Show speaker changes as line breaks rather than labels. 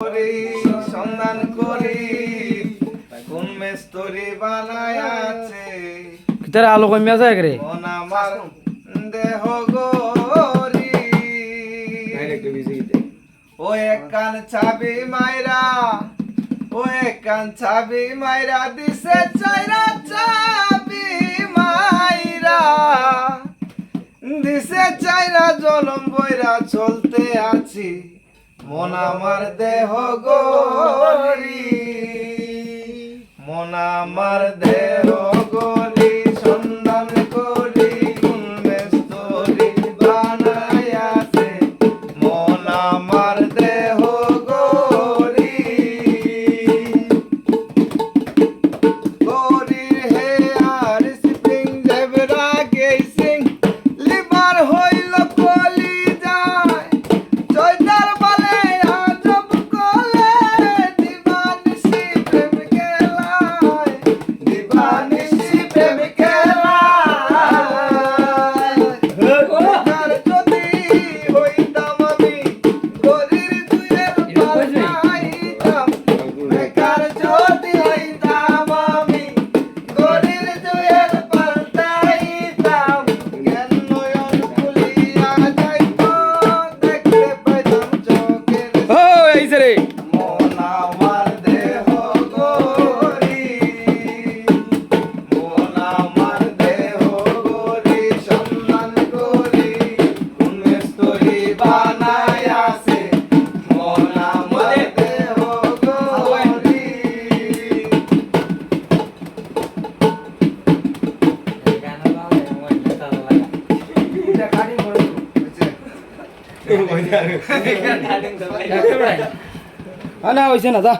করি সন্ধান করি কোন মেস্তরি বানায় আছে।
কিতারে আলো কমে আছে রে।
মন আমার দেহ গরি ও এক কান চাবি মাইরা ও এক কান চাবি মাইরা দিছে চাইরা চাবি মাইরা। দিছে চাইরা জলম বইরা চলতে আছি। মন আমার দেহ গরি মন আমার দেহ গরি tanesi bebek
না হইছে না যা